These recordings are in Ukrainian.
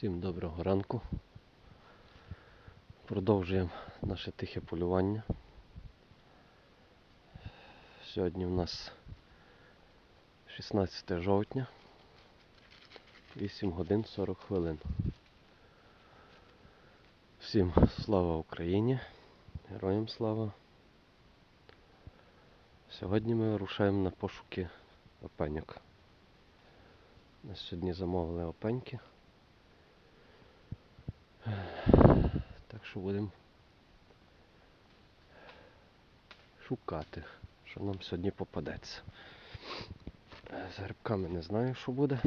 Всім доброго ранку. Продовжуємо наше тихе полювання. Сьогодні у нас 16 жовтня, 8 годин 40 хвилин. Всім слава Україні! Героям слава! Сьогодні ми вирушаємо на пошуки опеньок. Нас сьогодні замовили опеньки. Так що будемо шукати, що нам сьогодні попадеться. З грибками не знаю, що буде.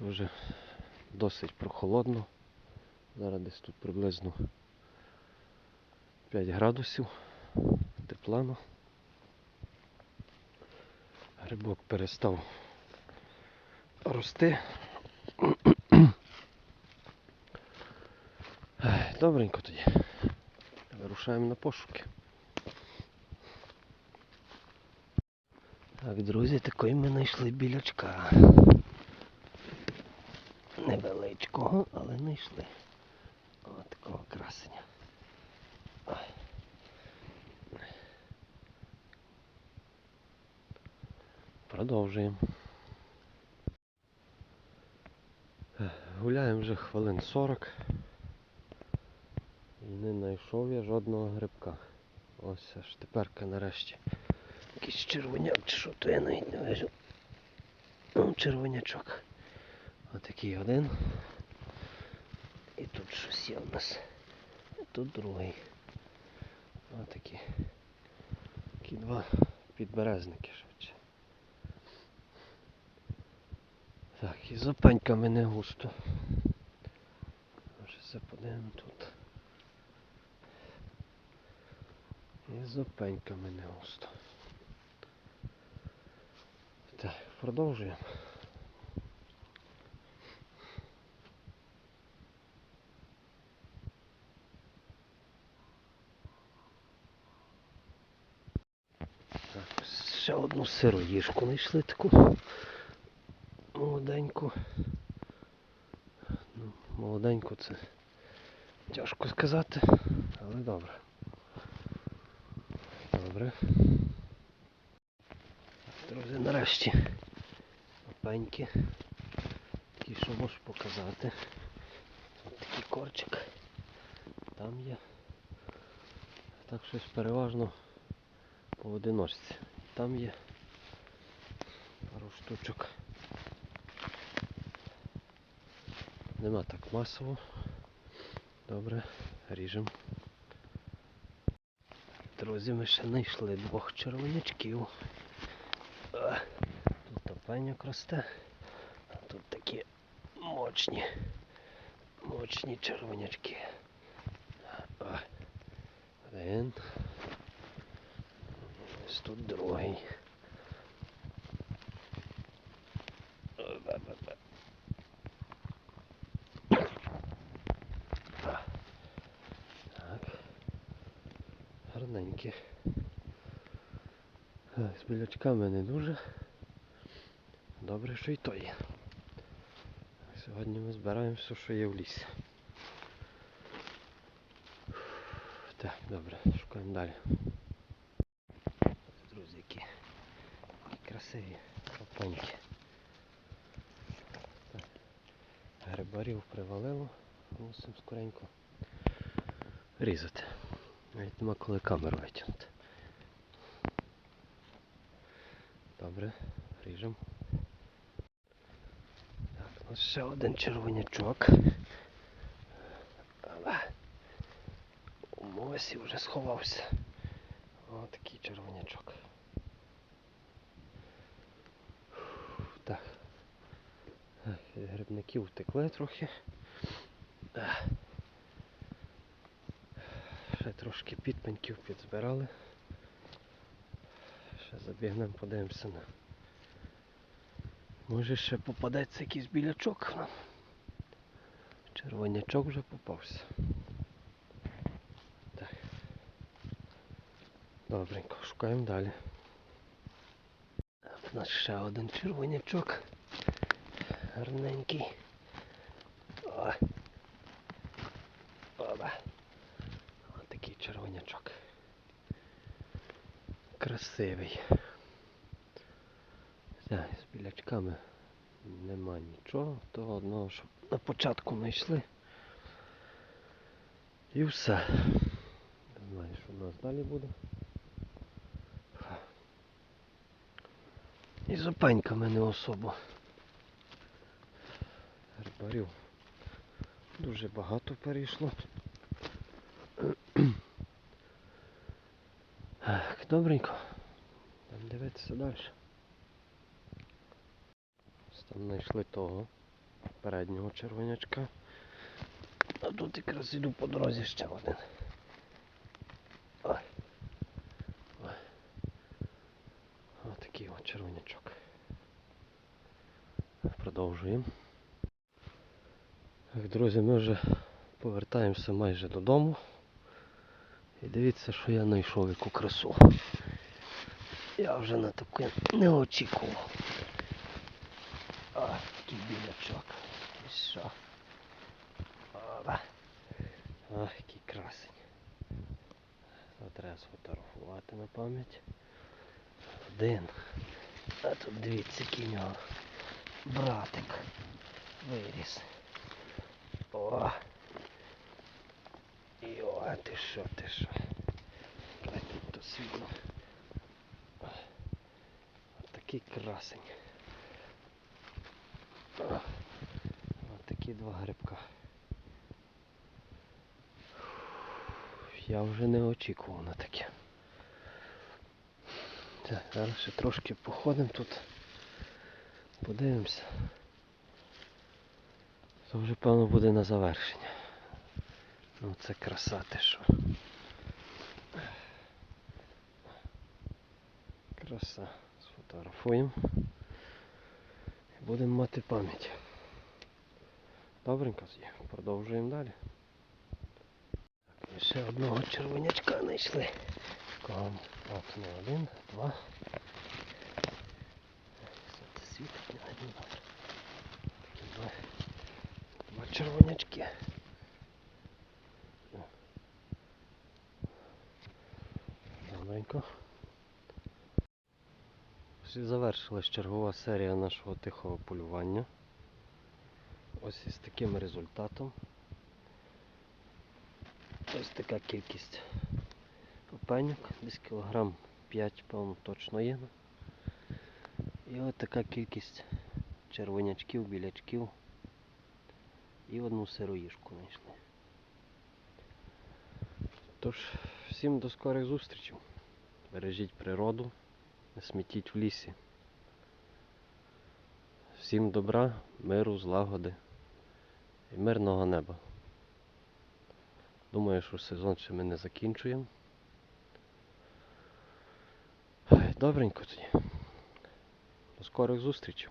Вже досить прохолодно. Зараз десь тут приблизно 5 градусів теплано. Грибок перестав рости. Добренько тоді. Вирушаємо на пошуки. Так, друзі, такої ми знайшли білячка. Невеличкого, але знайшли. О, такого красення. Продовжуємо. Гуляємо вже хвилин 40. Знайшов я жодного грибка. Ось аж теперка нарешті. Якийсь червоняк чи що, то я навіть не вижу. Ну, червонячок. Отакий один. І тут щось є у нас. І тут другий. Отакі. Такі два підберезники швидше. Так, і з опеньками не густо. Це подивимо тут. І з опеньками не густо. Так, продовжуємо. Так, ще одну сироїжку знайшли таку молоденьку. Ну, молоденьку це тяжко сказати, але добре. Добре. Друзі, нарешті опеньки. Ті, що можу показати. Тут такий корчик. Там є. Так щось переважно поодиночці. Там є пару штучок. Нема так масово. Добре, ріжемо. Друзі, ми ще знайшли двох червонячків. Тут опеньок росте, а тут такі мочні, мочні червонячки. Один. Ось тут другий. О, ба-ба-ба. А. Так. Гарненькі. Так, З білячками не дуже. Добре, що і то є. Сьогодні ми збираємо все, що є в лісі. Так, добре, шукаємо далі. Друзі, які красиві опаньки. Грибарів привалило, мусимо скоренько різати. Навіть нема коли камеру витягнути. Добре, ріжемо. Так, ось ще один червонячок. Але у мосі вже сховався. О, такий червонячок. Так. Так, Грибників втекли трохи. Ще трошки підпеньків підзбирали. Ще забігнемо, подивимося на. Може ще попадеться якийсь білячок нам. Червонячок вже попався. Так. Добренько, шукаємо далі. У нас ще один червонячок. Гарненький. О. Оба червонячок. Красивий. Все, з білячками нема нічого, того одного, що на початку ми йшли. І все. Не знаю, що в нас далі буде. І зупенька мене особо. Гербарів дуже багато перейшло. Добренько. Будемо дивитися далі. Ось Там знайшли того переднього червонячка. А тут якраз іду по дорозі ще один. Ой. Ой. Отакий от червонячок. Продовжуємо. Так, друзі, ми вже повертаємося майже додому. Дивіться, що я знайшов яку красу. Я вже на таке не очікував. А, який білячок. І що? Опа. А, який красень. Треба сфотографувати на пам'ять. Один. А тут дивіться, який нього братик виріс. О! Йо, ти що, ти що? Світло. Такий красень. Ось такі два грибка. Я вже не очікував на таке. Так, зараз ще трошки походимо тут. Подивимося. Це вже певно буде на завершення. Ну це краса ти що. Краса. Сфотографуємо. Будемо мати пам'ять. Добренько. Продовжуємо далі. Так, ще одного червонячка знайшли. От не один, два. Сонце світить, не добре. Такі два. Два червонячки. Добренько. Ось завершилась чергова серія нашого тихого полювання. Ось із таким результатом. Ось така кількість опеньок, десь кілограм 5, певно, точно є. І ось така кількість червонячків, білячків і одну сироїшку знайшли. Тож, всім до скорих зустрічей. Бережіть природу, не смітіть в лісі. Всім добра, миру, злагоди і мирного неба. Думаю, що сезон ще ми не закінчуємо. Добренько тоді. До скорих зустрічей.